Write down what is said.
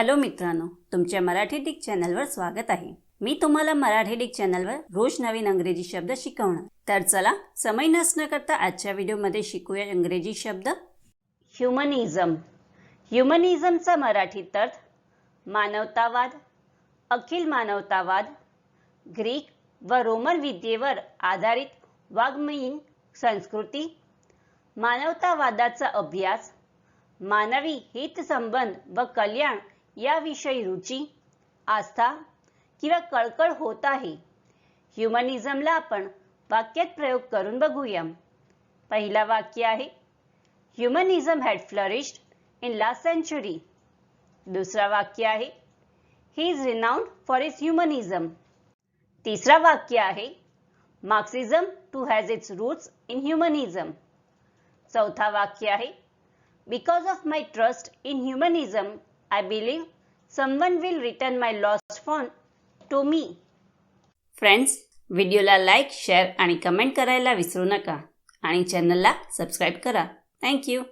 Hello मित्रांनो तुमच्या Marathi Dick चॅनलवर स्वागत आहे. मी तुम्हाला मराठी डिक चॅनलवर रोज नवीन अंग्रेजी शब्द शिकवणार. तर चला समय नसणं करता आजच्या व्हिडिओमध्ये शिकूया इंग्रजी शब्द. ह्युमनिझम ह्युमनिझमचा मराठीत अर्थ मानवतावाद अखिल मानवतावाद ग्रीक व रोमन विद्येवर आधारित वाङ्मयीन संस्कृती मानवतावादाचा अभ्यास मानवी हितसंबंध व कल्याण याविषयी रुची आस्था किंवा कळकळ होत आहे. ह्युमनिझमला आपण वाक्यात प्रयोग करून बघूया. पहिला वाक्य आहे humanism had flourished in last century दुसरा वाक्य आहे he is renowned for his humanism तिसरा वाक्य आहे Marxism too has its roots in humanism चौथा वाक्य आहे because of my trust in humanism I believe someone will return my lost phone to me friends व्हिडिओला लाईक शेअर आणि comment करायला विसरू नका. आणि चॅनलला सबस्क्राईब करा. थँक्यू